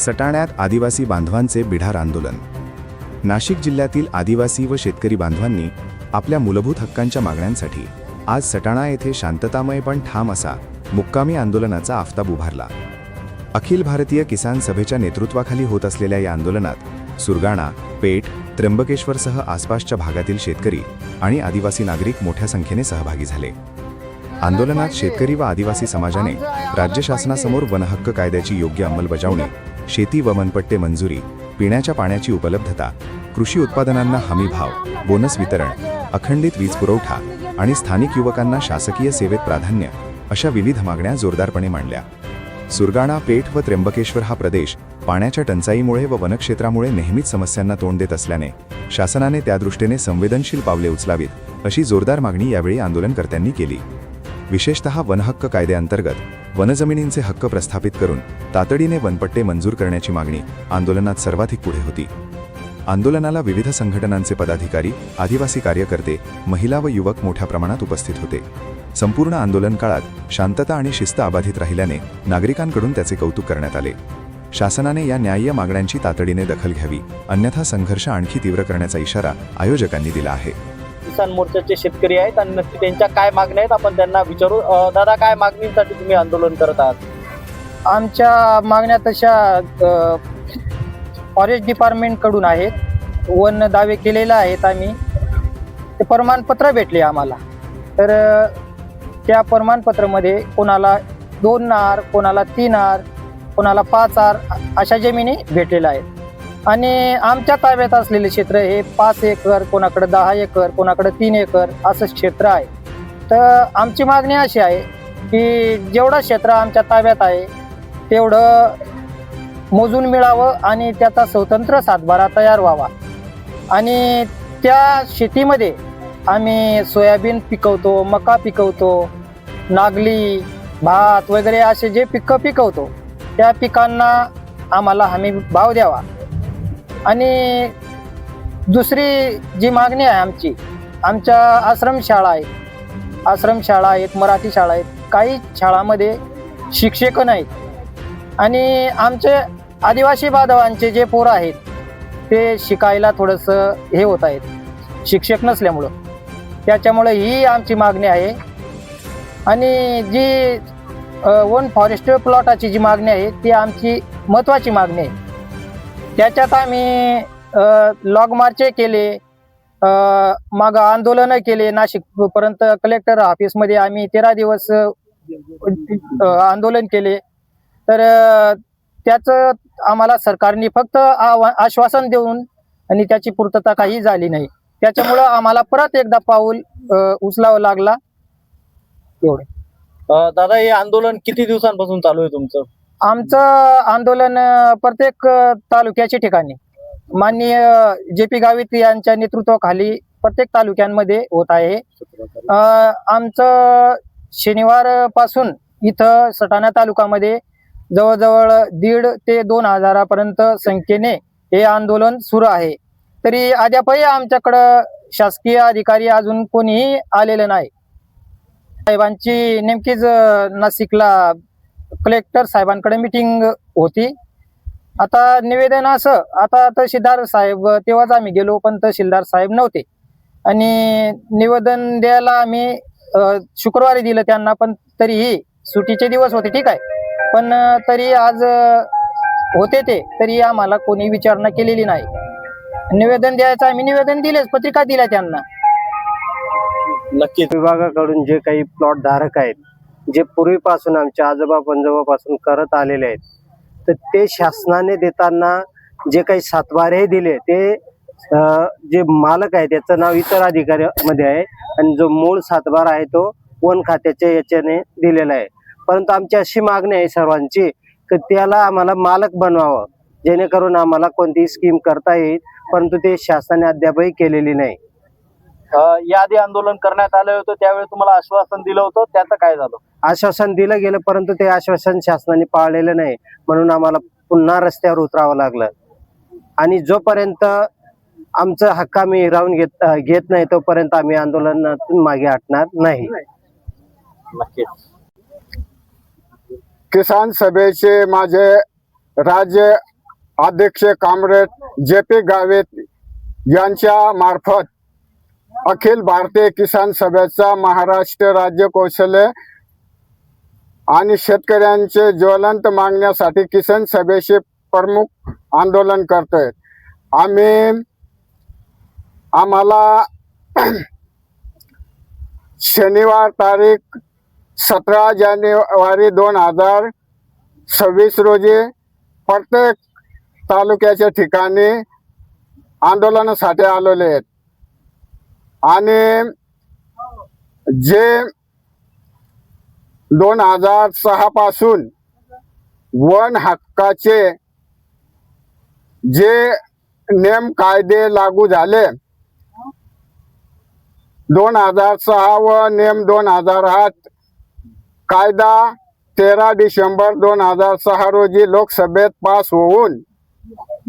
सटाण्यात आदिवासी बांधवांचे बिढार आंदोलन. नाशिक जिल्ह्यातील आदिवासी व शेतकरी बांधवांनी आपल्या मूलभूत हक्कांच्या मागण्यांसाठी आज सटाणा येथे शांततामय पण ठाम असा मुक्कामी आंदोलनाचा आफताब उभारला. अखिल भारतीय किसान सभेच्या नेतृत्वाखाली होत असलेल्या या आंदोलनात सुरगाणा पेठ त्र्यंबकेश्वरसह आसपासच्या भागातील शेतकरी आणि आदिवासी नागरिक मोठ्या संख्येने सहभागी झाले. आंदोलनात शेतकरी व आदिवासी समाजाने राज्य शासनासमोर वनहक्क कायद्याची योग्य अंमलबजावणी शेती व मनपट्टे मंजुरी पिण्याच्या पाण्याची उपलब्धता कृषी उत्पादनांना हमी भाव बोनस वितरण अखंडित वीज पुरवठा आणि स्थानिक युवकांना शासकीय सेवेत प्राधान्य अशा विविध मागण्या जोरदारपणे मांडल्या. सुरगाणा पेठ व त्र्यंबकेश्वर हा प्रदेश पाण्याच्या टंचाईमुळे व वनक्षेत्रामुळे नेहमीच समस्यांना तोंड देत असल्याने शासनाने त्यादृष्टीने संवेदनशील पावले उचलावीत अशी जोरदार मागणी यावेळी आंदोलनकर्त्यांनी केली. विशेषतः वनहक्क कायद्याअंतर्गत वनजमिनींचे हक्क प्रस्थापित करून तातडीने वनपट्टे मंजूर करण्याची मागणी आंदोलनात सर्वाधिक पुढे होती. आंदोलनाला विविध संघटनांचे पदाधिकारी आदिवासी कार्यकर्ते महिला व युवक मोठ्या प्रमाणात उपस्थित होते. संपूर्ण आंदोलन काळात शांतता आणि शिस्त अबाधित राहिल्याने नागरिकांकडून त्याचे कौतुक करण्यात आले. शासनाने या न्याय्य मागण्यांची तातडीने दखल घ्यावी अन्यथा संघर्ष आणखी तीव्र करण्याचा इशारा आयोजकांनी दिला आहे. किसान मोर्चाचे शेतकरी आहेत आणि नक्की त्यांच्या काय मागण्या आहेत आपण त्यांना विचारू. दादा काय मागणीसाठी तुम्ही आंदोलन करत आहात? आमच्या मागण्या तशा फॉरेस्ट डिपार्टमेंटकडून आहेत. वन दावे केलेले आहेत आम्ही. ते प्रमाणपत्र भेटले आम्हाला. तर त्या प्रमाणपत्रामध्ये कोणाला दोन आर कोणाला तीन आर कोणाला पाच आर अशा जमिनी भेटलेल्या आहेत. आणि आमच्या ताब्यात असलेले क्षेत्र हे पाच एकर कोणाकडे दहा एकर कोणाकडे तीन एकर असं क्षेत्र आहे. तर आमची मागणी अशी आहे की जेवढं क्षेत्र आमच्या ताब्यात आहे तेवढं मोजून मिळावं आणि त्याचा स्वतंत्र सातबारा तयार व्हावा. आणि त्या शेतीमध्ये आम्ही सोयाबीन पिकवतो मका पिकवतो नागली भात वगैरे असे जे पिकं पिकवतो त्या पिकांना आम्हाला हमी भाव द्यावा. आणि दुसरी जी मागणी आहे आमची आमच्या आश्रमशाळा आहेत. आश्रमशाळा आहेत मराठी शाळा आहेत काही शाळामध्ये शिक्षक नाहीत. आणि आमचे आदिवासी बांधवांचे जे पोरं आहेत ते शिकायला थोडंसं हे होत आहेत शिक्षक नसल्यामुळं. त्याच्यामुळं ही आमची मागणी आहे. आणि जी वन फॉरेस्ट प्लॉटाची जी मागणी आहे ती आमची महत्त्वाची मागणी आहे. त्याच्यात आम्ही लॉग मार्चे केले मग माग आंदोलनं केले नाशिकपर्यंत कलेक्टर ऑफिसमध्ये आम्ही तेरा दिवस आंदोलन केले. तर त्याच त्याचं आम्हाला सरकारने फक्त आवा- आश्वासन देऊन आणि त्याची पूर्तता काही झाली नाही. त्याच्यामुळं आम्हाला परत एकदा पाऊल उचलावं लागला. एवढं. दादा हे आंदोलन किती दिवसांपासून चालू आहे तुमचं? आमचं आंदोलन प्रत्येक तालुक्याच्या ठिकाणी माननीय जे पी गावित यांच्या नेतृत्वाखाली प्रत्येक तालुक्यांमध्ये होत आहे. आमचं शनिवारपासून इथं सटाणा तालुक्यामध्ये जवळजवळ दीड ते दोन हजारापर्यंत संख्येने हे आंदोलन सुरू आहे. तरी अद्यापही आमच्याकडं शासकीय अधिकारी अजून कोणीही आलेलं नाही. साहेबांची नेमकीच नाशिकला कलेक्टर साहेबांकडे मिटिंग होती. आता निवेदन असं आता तहसीलदार साहेब तेव्हाच आम्ही गेलो पण तहसीलदार साहेब नव्हते. आणि निवेदन द्यायला आम्ही शुक्रवारी दिलं त्यांना पण तरीही सुटीचे दिवस होते ठीक आहे. पण तरी आज होते ते तरी आम्हाला कोणी विचारणा केलेली नाही. निवेदन द्यायचं आम्ही निवेदन दिलेच पत्रिका दिल्या त्यांना. नक्कीच. विभागाकडून जे काही प्लॉट धारक आहेत जे पूर्वीपासून आमच्या आजोबा पंजोबापासून करत आलेले आहेत तर ते शासनाने देताना जे काही सातबारे दिले ते जे मालक आहे त्याचं नाव इतर अधिकाऱ्यामध्ये आहे आणि जो मूळ सातबार आहे तो वन खात्याच्या याच्याने दिलेला आहे. परंतु आमची अशी मागणी आहे सर्वांची की त्याला आम्हाला मालक बनवावं जेणेकरून आम्हाला कोणतीही स्कीम करता येईल परंतु ते शासनाने अद्यापही केलेली नाही. यादी याआधी आंदोलन करण्यात आलं होतं त्यावेळी तुम्हाला आश्वासन दिलं होतं त्याचं काय झालं? आश्वासन दिलं गेलं परंतु ते आश्वासन शासनाने पाळलेलं नाही. म्हणून आम्हाला पुन्हा रस्त्यावर उतरावं लागलं. आणि जोपर्यंत आमचं हक्क आम्ही हिरावून घेत घेत नाही तोपर्यंत आम्ही आंदोलनातून मागे हटणार नाही. नक्कीच किसान सभेचे माझे राज्य अध्यक्ष कामरेड जे पी गावित यांच्या मार्फत अखिल भारतीय किसान सभेचा महाराष्ट्र राज्य कौशल्य आणि शेतकऱ्यांचे ज्वलंत मागण्यासाठी किसान सभेचे प्रमुख आंदोलन करतोय. आम्ही आम्हाला शनिवार तारीख सतरा जानेवारी दोन हजार सव्वीस रोजी प्रत्येक तालुक्याच्या ठिकाणी आंदोलनासाठी आलेले आहेत. आणि जे दोन हजार सहा पासून वन हक्काचे जे नेम कायदे लागू झाले. दोन हजार सहा व नेम दोन हजार आठ कायदा तेरा डिसेंबर दोन हजार सहा रोजी लोकसभेत पास होऊन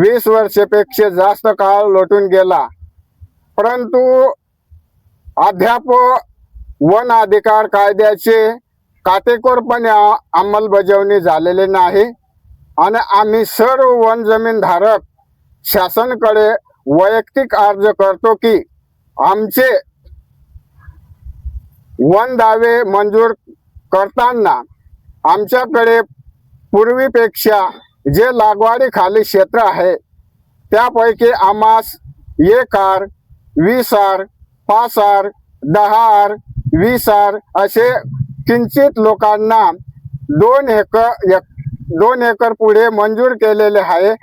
वीस वर्षापेक्षा जास्त काळ लोटून गेला. परंतु अद्याप वन अधिकार कायद्याचे काटेकोरपणे अंमलबजावणी झालेली नाही आणि आम्ही सर्व वन जमीन धारक शासनकडे वैयक्तिक अर्ज करतो की आमचे वन दावे मंजूर करताना आमच्याकडे पूर्वीपेक्षा जे लागवडीखाली क्षेत्र आहे त्यापैकी आम्हास एक आर वीस आर पाच आर दहा आर वीस आर असे किंचित लोकांना दोन एकर एक दोन एकर पुढे मंजूर केलेले आहे.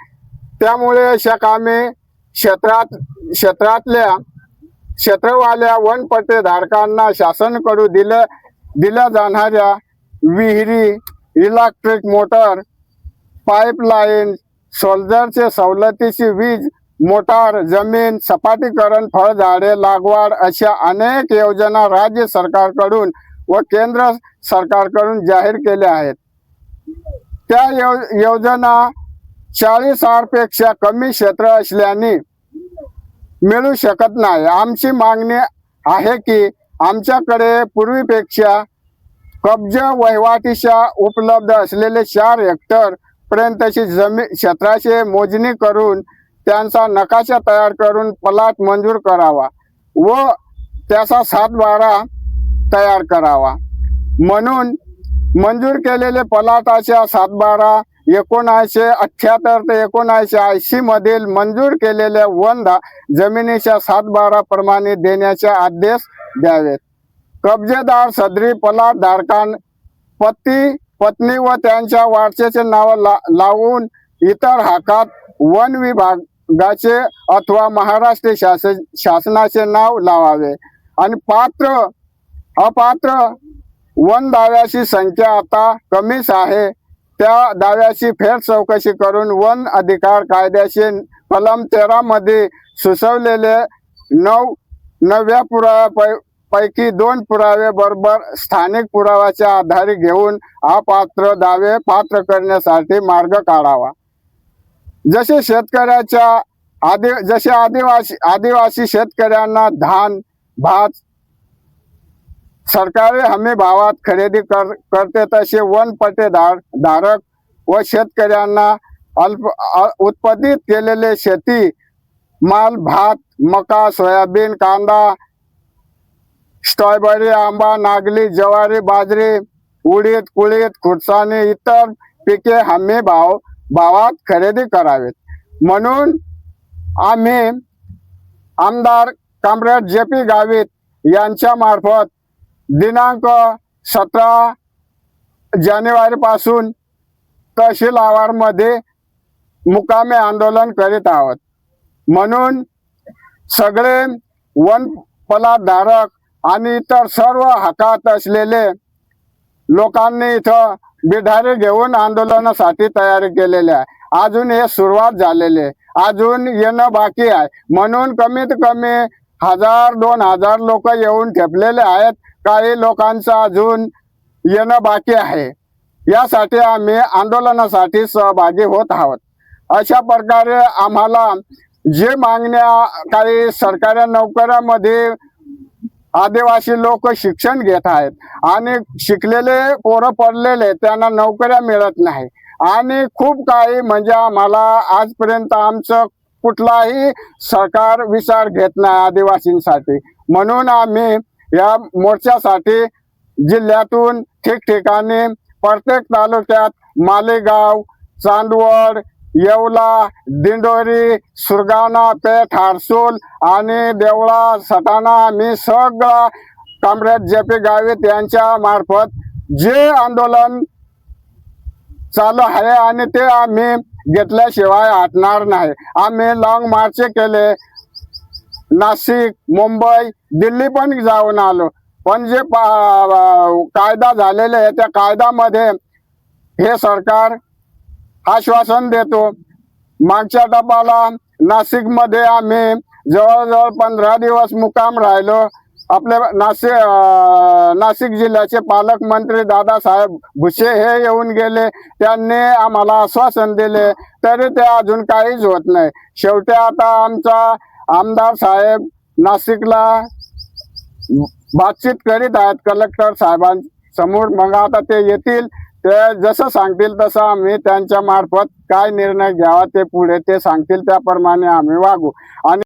त्यामुळे अशा कामे क्षेत्रात क्षेत्रातल्या क्षेत्रवाल्या वनपट्टे धारकांना शासनकडून दिल्या दिल्या जाणाऱ्या विहिरी इलेक्ट्रिक मोटर पाईपलाईन सोल्जरचे सवलतीची वीज मोटार जमीन सपाटीकरण फळझाडे लागवड अशा अनेक योजना राज्य सरकारकडून व केंद्र सरकारकडून जाहीर केल्या आहेत. त्या यो योजना चाळीसपेक्षा कमी क्षेत्र असल्याने मिळू शकत नाही. आमची मागणी आहे की आमच्याकडे पूर्वीपेक्षा कब्ज वहिवाटीच्या उपलब्ध असलेले चार हेक्टर पर्यंतची जमीन क्षेत्राचे मोजणी करून त्यांचा नकाशा तयार करून प्लॉट मंजूर करावा व त्याचा सातबारा तयार करावा. म्हणून मंजूर केलेले पलाटाच्या सातबारा एकोणीसशे अठ्ठ्याहत्तर ते एकोणीसशे ऐंशी मधील मंजूर केलेल्या वन जमिनीच्या सातबारा प्रमाणे देण्याचे आदेश द्यावेत. कब्जेदार सदरी पलाट पती पत्नी व त्यांच्या वारसेचे नाव ला लावून इतर हाकात वन विभागाचे अथवा महाराष्ट्र शासन शासनाचे नाव लावावे. आणि पात्र अपात्र. वन दाव्याची संख्या आता कमीच आहे. त्या दाव्याची फेर चौकशी करून वन अधिकार कायद्याचे कलम तेरा मध्ये सुचवलेले नऊ नव्या पुराव्या पैकी दोन पुरावे बरोबर स्थानिक पुराव्याच्या आधारे घेऊन अपात्र दावे पात्र करण्यासाठी मार्ग काढावा. जसे शेतकऱ्याच्या आदि जसे आदिवासी आदिवासी शेतकऱ्यांना धान भात सरकारी हमी भावात खरेदी कर करते तसे वन पट्टेदार धारक व शेतकऱ्यांना अल्प उत्पादित केलेले शेती माल भात मका सोयाबीन कांदा स्ट्रॉबेरी आंबा नागली ज्वारी बाजरी उडीद कुळीद खुरसाने इतर पिके हमी भाव भावात खरेदी करावेत. म्हणून आम्ही आमदार कामरेड जे पी गावित यांच्या मार्फत दिनांक सतरा जानेवारीपासून तहसील आवारमध्ये मुकामे आंदोलन करीत आहोत. म्हणून सगळे वन पलाधारक आणि इतर सर्व हकात असलेले लोकांनी इथं बिढारे घेऊन आंदोलनासाठी तयारी केलेली आहे. अजून हे सुरुवात झालेली अजून येणं बाकी आहे. म्हणून कमीत कमी हजार दोन हजार लोक येऊन ठेपलेले आहेत. काही लोकांचं अजून येणं बाकी आहे. यासाठी आम्ही आंदोलनासाठी सहभागी होत आहोत. अशा प्रकारे आम्हाला जे मागण्या काही सरकारी नोकऱ्यामध्ये आदिवासी लोक शिक्षण घेत आहेत आणि शिकलेले पोरं पडलेले त्यांना नोकऱ्या मिळत नाही. आणि खूप काही म्हणजे आम्हाला आजपर्यंत आमचं कुठलाही सरकार विचार घेत नाही आदिवासींसाठी. म्हणून आम्ही या मोर्चासाठी जिल्ह्यातून ठिकठिकाणी प्रत्येक तालुक्यात मालेगाव चांदवड येवला दिंडोरी सुरगाणा पेठ हारसूल आणि देवळा सटाणा मी सगळं कॉम्रेड जे पी गावित यांच्या मार्फत जे आंदोलन चालू आहे आणि ते आम्ही घेतल्याशिवाय हटणार नाही. आम्ही लॉंग मार्च केले. नाशिक मुंबई दिल्ली पण जाऊन आलो. पण जे पा- कायदा झालेले आहे त्या कायद्यामध्ये हे सरकार आश्वासन देतो. मागच्या टप्पाला नाशिकमध्ये आम्ही जवळजवळ पंधरा दिवस मुक्काम राहिलो. आपले नाशिक नाशिक जिल्ह्याचे पालकमंत्री दादासाहेब भुसे हे येऊन गेले. त्यांनी आम्हाला आश्वासन दिले. तरी ते अजून काहीच होत नाही. शेवटी आता आमचा आमदार साहेब नाशिकला बातचीत करीत आहेत. कलेक्टर साहेबांसमोर मग आता ते येतील. ते जसं सांगतील तसं आम्ही त्यांच्या मार्फत काय निर्णय घ्यावा ते पुढे ते सांगतील. त्याप्रमाणे आम्ही वागू. आणि